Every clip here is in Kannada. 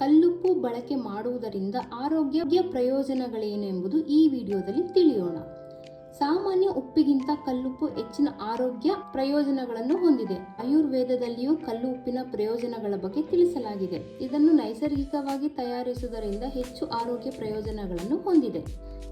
ಕಲ್ಲುಪ್ಪು ಬಳಕೆ ಮಾಡುವುದರಿಂದ ಆರೋಗ್ಯ ಪ್ರಯೋಜನಗಳೇನೆಂಬುದು ಈ ವಿಡಿಯೋದಲ್ಲಿ ತಿಳಿಯೋಣ. ಸಾಮಾನ್ಯ ಉಪ್ಪಿಗಿಂತ ಕಲ್ಲುಪ್ಪು ಹೆಚ್ಚಿನ ಆರೋಗ್ಯ ಪ್ರಯೋಜನಗಳನ್ನು ಹೊಂದಿದೆ. ಆಯುರ್ವೇದದಲ್ಲಿಯೂ ಕಲ್ಲು ಉಪ್ಪಿನ ಪ್ರಯೋಜನಗಳ ಬಗ್ಗೆ ತಿಳಿಸಲಾಗಿದೆ. ಇದನ್ನು ನೈಸರ್ಗಿಕವಾಗಿ ತಯಾರಿಸುವುದರಿಂದ ಹೆಚ್ಚು ಆರೋಗ್ಯ ಪ್ರಯೋಜನಗಳನ್ನು ಹೊಂದಿದೆ.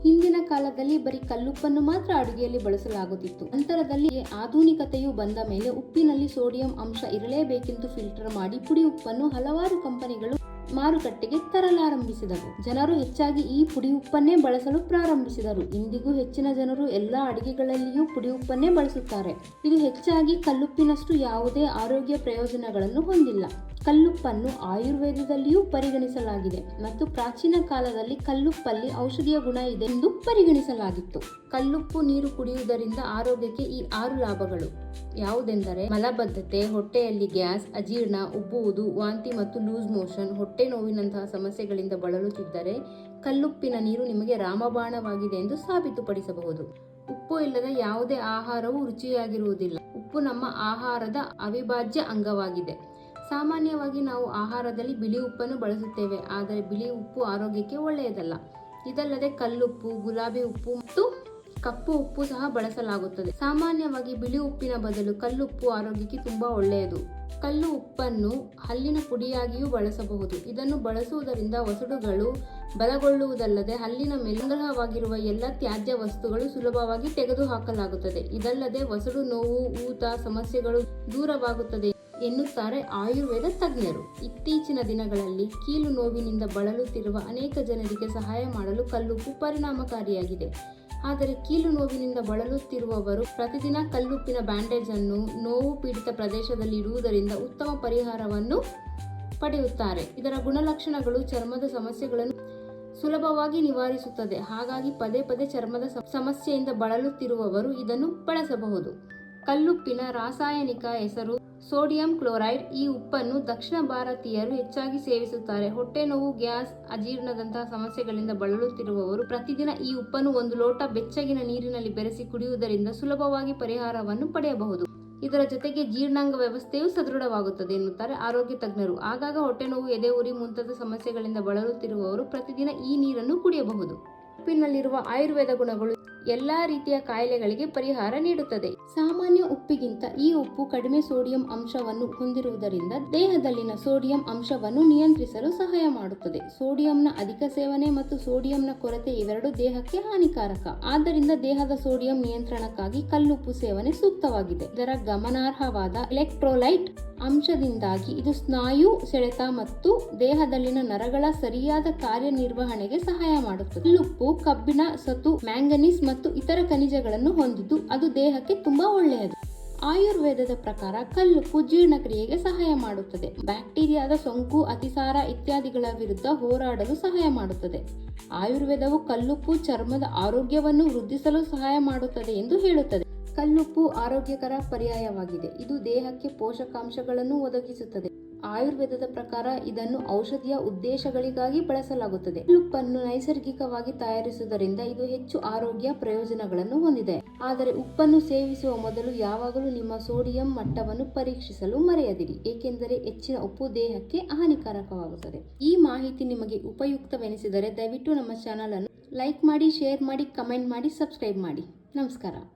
ಹಿಂದಿನ ಕಾಲದಲ್ಲಿ ಬರೀ ಕಲ್ಲುಪ್ಪನ್ನು ಮಾತ್ರ ಅಡುಗೆಯಲ್ಲಿ ಬಳಸಲಾಗುತ್ತಿತ್ತು. ನಂತರದಲ್ಲಿ ಆಧುನಿಕತೆಯು ಬಂದ ಮೇಲೆ ಉಪ್ಪಿನಲ್ಲಿ ಸೋಡಿಯಂ ಅಂಶ ಇರಲೇಬೇಕೆಂದು ಫಿಲ್ಟರ್ ಮಾಡಿ ಪುಡಿ ಉಪ್ಪನ್ನು ಹಲವಾರು ಕಂಪನಿಗಳು ಮಾರುಕಟ್ಟೆಗೆ ತರಲಾರಂಭಿಸಿದರು ಜನರು ಹೆಚ್ಚಾಗಿ ಈ ಪುಡಿ ಉಪ್ಪನ್ನೇ ಬಳಸಲು ಪ್ರಾರಂಭಿಸಿದರು. ಇಂದಿಗೂ ಹೆಚ್ಚಿನ ಜನರು ಎಲ್ಲ ಅಡಿಗೆಗಳಲ್ಲಿಯೂ ಪುಡಿ ಉಪ್ಪನ್ನೇ ಬಳಸುತ್ತಾರೆ. ಇದು ಹೆಚ್ಚಾಗಿ ಕಲ್ಲುಪ್ಪಿನಷ್ಟು ಯಾವುದೇ ಆರೋಗ್ಯ ಪ್ರಯೋಜನಗಳನ್ನು ಹೊಂದಿಲ್ಲ. ಕಲ್ಲುಪ್ಪನ್ನು ಆಯುರ್ವೇದದಲ್ಲಿಯೂ ಪರಿಗಣಿಸಲಾಗಿದೆ ಮತ್ತು ಪ್ರಾಚೀನ ಕಾಲದಲ್ಲಿ ಕಲ್ಲುಪ್ಪಲ್ಲಿ ಔಷಧಿಯ ಗುಣ ಇದೆ ಎಂದು ಪರಿಗಣಿಸಲಾಗಿತ್ತು. ಕಲ್ಲುಪ್ಪು ನೀರು ಕುಡಿಯುವುದರಿಂದ ಆರೋಗ್ಯಕ್ಕೆ ಈ ಆರು ಲಾಭಗಳು. ಯಾವುದೆಂದರೆ ಮಲಬದ್ಧತೆ, ಹೊಟ್ಟೆಯಲ್ಲಿ ಗ್ಯಾಸ್, ಅಜೀರ್ಣ, ಉಬ್ಬುವುದು, ವಾಂತಿ ಮತ್ತು ಲೂಸ್ ಮೋಷನ್, ಹೊಟ್ಟೆ ನೋವಿನಂತಹ ಸಮಸ್ಯೆಗಳಿಂದ ಬಳಲುತ್ತಿದ್ದರೆ ಕಲ್ಲುಪ್ಪಿನ ನೀರು ನಿಮಗೆ ರಾಮಬಾಣವಾಗಿದೆ ಎಂದು ಸಾಬೀತುಪಡಿಸಬಹುದು. ಉಪ್ಪು ಇಲ್ಲದ ಯಾವುದೇ ಆಹಾರವು ರುಚಿಯಾಗಿರುವುದಿಲ್ಲ. ಉಪ್ಪು ನಮ್ಮ ಆಹಾರದ ಅವಿಭಾಜ್ಯ ಅಂಗವಾಗಿದೆ. ಸಾಮಾನ್ಯವಾಗಿ ನಾವು ಆಹಾರದಲ್ಲಿ ಬಿಳಿ ಉಪ್ಪನ್ನು ಬಳಸುತ್ತೇವೆ, ಆದರೆ ಬಿಳಿ ಉಪ್ಪು ಆರೋಗ್ಯಕ್ಕೆ ಒಳ್ಳೆಯದಲ್ಲ. ಇದಲ್ಲದೆ ಕಲ್ಲುಪ್ಪು, ಗುಲಾಬಿ ಉಪ್ಪು ಮತ್ತು ಕಪ್ಪು ಉಪ್ಪು ಸಹ ಬಳಸಲಾಗುತ್ತದೆ. ಸಾಮಾನ್ಯವಾಗಿ ಬಿಳಿ ಉಪ್ಪಿನ ಬದಲು ಕಲ್ಲುಪ್ಪು ಆರೋಗ್ಯಕ್ಕೆ ತುಂಬಾ ಒಳ್ಳೆಯದು. ಕಲ್ಲು ಉಪ್ಪನ್ನು ಹಲ್ಲಿನ ಪುಡಿಯಾಗಿಯೂ ಬಳಸಬಹುದು. ಇದನ್ನು ಬಳಸುವುದರಿಂದ ವಸಡುಗಳು ಬಲಗೊಳ್ಳುವುದಲ್ಲದೆ ಹಲ್ಲಿನ ಮೇಲಂಗ್ರಹವಾಗಿರುವ ಎಲ್ಲ ತ್ಯಾಜ್ಯ ವಸ್ತುಗಳು ಸುಲಭವಾಗಿ ತೆಗೆದುಹಾಕಲಾಗುತ್ತದೆ. ಇದಲ್ಲದೆ ವಸಡು ನೋವು, ಊತ, ಸಮಸ್ಯೆಗಳು ದೂರವಾಗುತ್ತದೆ. ಎನ್ನುತ್ತಾರೆ ಆಯುರ್ವೇದ ತಜ್ಞರು. ಇತ್ತೀಚಿನ ದಿನಗಳಲ್ಲಿ ಕೀಲು ನೋವಿನಿಂದ ಬಳಲುತ್ತಿರುವ ಅನೇಕ ಜನರಿಗೆ ಸಹಾಯ ಮಾಡಲು ಕಲ್ಲುಪ್ಪು ಪರಿಣಾಮಕಾರಿಯಾಗಿದೆ. ಆದರೆ ಕೀಲು ನೋವಿನಿಂದ ಬಳಲುತ್ತಿರುವವರು ಪ್ರತಿದಿನ ಕಲ್ಲುಪ್ಪಿನ ಬ್ಯಾಂಡೇಜ್ ಅನ್ನು ನೋವು ಪೀಡಿತ ಪ್ರದೇಶದಲ್ಲಿ ಇಡುವುದರಿಂದ ಉತ್ತಮ ಪರಿಹಾರವನ್ನು ಪಡೆಯುತ್ತಾರೆ. ಇದರ ಗುಣಲಕ್ಷಣಗಳು ಚರ್ಮದ ಸಮಸ್ಯೆಗಳನ್ನು ಸುಲಭವಾಗಿ ನಿವಾರಿಸುತ್ತದೆ. ಹಾಗಾಗಿ ಪದೇ ಪದೇ ಚರ್ಮದ ಸಮಸ್ಯೆಯಿಂದ ಬಳಲುತ್ತಿರುವವರು ಇದನ್ನು ಬಳಸಬಹುದು. ಕಲ್ಲುಪ್ಪಿನ ರಾಸಾಯನಿಕ ಹೆಸರು ಸೋಡಿಯಂ ಕ್ಲೋರೈಡ್ ಈ ಉಪ್ಪನ್ನು ದಕ್ಷಿಣ ಭಾರತೀಯರು ಹೆಚ್ಚಾಗಿ ಸೇವಿಸುತ್ತಾರೆ. ಹೊಟ್ಟೆ ನೋವು, ಗ್ಯಾಸ್, ಅಜೀರ್ಣದಂತಹ ಸಮಸ್ಯೆಗಳಿಂದ ಬಳಲುತ್ತಿರುವವರು ಪ್ರತಿದಿನ ಈ ಉಪ್ಪನ್ನು ಒಂದು ಲೋಟ ಬೆಚ್ಚಗಿನ ನೀರಿನಲ್ಲಿ ಬೆರೆಸಿ ಕುಡಿಯುವುದರಿಂದ ಸುಲಭವಾಗಿ ಪರಿಹಾರವನ್ನು ಪಡೆಯಬಹುದು. ಇದರ ಜೊತೆಗೆ ಜೀರ್ಣಾಂಗ ವ್ಯವಸ್ಥೆಯು ಸದೃಢವಾಗುತ್ತದೆ ಎನ್ನುತ್ತಾರೆ ಆರೋಗ್ಯ ತಜ್ಞರು. ಆಗಾಗ ಹೊಟ್ಟೆ ನೋವು ಎದೆ ಉರಿ ಮುಂತಾದ ಸಮಸ್ಯೆಗಳಿಂದ ಬಳಲುತ್ತಿರುವವರು ಪ್ರತಿದಿನ ಈ ನೀರನ್ನು ಕುಡಿಯಬಹುದು. ಉಪ್ಪಿನಲ್ಲಿರುವ ಆಯುರ್ವೇದ ಗುಣಗಳು ಎಲ್ಲಾ ರೀತಿಯ ಕಾಯಿಲೆಗಳಿಗೆ ಪರಿಹಾರ ನೀಡುತ್ತದೆ. ಸಾಮಾನ್ಯ ಉಪ್ಪಿಗಿಂತ ಈ ಉಪ್ಪು ಕಡಿಮೆ ಸೋಡಿಯಂ ಅಂಶವನ್ನು ಹೊಂದಿರುವುದರಿಂದ ದೇಹದಲ್ಲಿನ ಸೋಡಿಯಂ ಅಂಶವನ್ನು ನಿಯಂತ್ರಿಸಲು ಸಹಾಯ ಮಾಡುತ್ತದೆ. ಸೋಡಿಯಂನ ಅಧಿಕ ಸೇವನೆ ಮತ್ತು ಸೋಡಿಯಂನ ಕೊರತೆ ಇವೆರಡು ದೇಹಕ್ಕೆ ಹಾನಿಕಾರಕ. ಆದ್ದರಿಂದ ದೇಹದ ಸೋಡಿಯಂ ನಿಯಂತ್ರಣಕ್ಕಾಗಿ ಕಲ್ಲುಪ್ಪು ಸೇವನೆ ಸೂಕ್ತವಾಗಿದೆ. ಇದರ ಗಮನಾರ್ಹವಾದ ಎಲೆಕ್ಟ್ರೋಲೈಟ್ ಅಂಶದಿಂದಾಗಿ ಇದು ಸ್ನಾಯು, ಸೆಳೆತ ಮತ್ತು ದೇಹದಲ್ಲಿನ ನರಗಳ ಸರಿಯಾದ ಕಾರ್ಯನಿರ್ವಹಣೆಗೆ ಸಹಾಯ ಮಾಡುತ್ತದೆ. ಕಲ್ಲುಪ್ಪು ಕಬ್ಬಿಣ ಸತು ಮ್ಯಾಂಗನೀಸ್ ಮತ್ತು ಇತರ ಖನಿಜಗಳನ್ನು ಹೊಂದಿದ್ದು ಅದು ದೇಹಕ್ಕೆ ತುಂಬಾ ಒಳ್ಳೆಯದು. ಆಯುರ್ವೇದದ ಪ್ರಕಾರ ಕಲ್ಲುಪ್ಪು ಜೀರ್ಣಕ್ರಿಯೆಗೆ ಸಹಾಯ ಮಾಡುತ್ತದೆ. ಬ್ಯಾಕ್ಟೀರಿಯಾದ ಸೋಂಕು, ಅತಿಸಾರ ಇತ್ಯಾದಿಗಳ ವಿರುದ್ಧ ಹೋರಾಡಲು ಸಹಾಯ ಮಾಡುತ್ತದೆ. ಆಯುರ್ವೇದವು ಕಲ್ಲುಪ್ಪು ಚರ್ಮದ ಆರೋಗ್ಯವನ್ನು ವೃದ್ಧಿಸಲು ಸಹಾಯ ಮಾಡುತ್ತದೆ ಎಂದು ಹೇಳುತ್ತದೆ. ಕಲ್ಲುಪ್ಪು ಆರೋಗ್ಯಕರ ಪರ್ಯಾಯವಾಗಿದೆ. ಇದು ದೇಹಕ್ಕೆ ಪೋಷಕಾಂಶಗಳನ್ನು ಒದಗಿಸುತ್ತದೆ. ಆಯುರ್ವೇದದ ಪ್ರಕಾರ ಇದನ್ನು ಔಷಧಿಯ ಉದ್ದೇಶಗಳಿಗಾಗಿ ಬಳಸಲಾಗುತ್ತದೆ. ಉಪ್ಪನ್ನು ನೈಸರ್ಗಿಕವಾಗಿ ತಯಾರಿಸುವುದರಿಂದ ಇದು ಹೆಚ್ಚು ಆರೋಗ್ಯ ಪ್ರಯೋಜನಗಳನ್ನು ಹೊಂದಿದೆ. ಆದರೆ ಉಪ್ಪನ್ನು ಸೇವಿಸುವ ಮೊದಲು ಯಾವಾಗಲೂ ನಿಮ್ಮ ಸೋಡಿಯಂ ಮಟ್ಟವನ್ನು ಪರೀಕ್ಷಿಸಲು ಮರೆಯದಿರಿ. ಏಕೆಂದರೆ ಹೆಚ್ಚಿನ ಉಪ್ಪು ದೇಹಕ್ಕೆ ಹಾನಿಕಾರಕವಾಗುತ್ತದೆ. ಈ ಮಾಹಿತಿ ನಿಮಗೆ ಉಪಯುಕ್ತವೆನಿಸಿದರೆ ದಯವಿಟ್ಟು ನಮ್ಮ ಚಾನಲ್ ಅನ್ನು ಲೈಕ್ ಮಾಡಿ, ಶೇರ್ ಮಾಡಿ, ಕಮೆಂಟ್ ಮಾಡಿ, ಸಬ್ಸ್ಕ್ರೈಬ್ ಮಾಡಿ. ನಮಸ್ಕಾರ.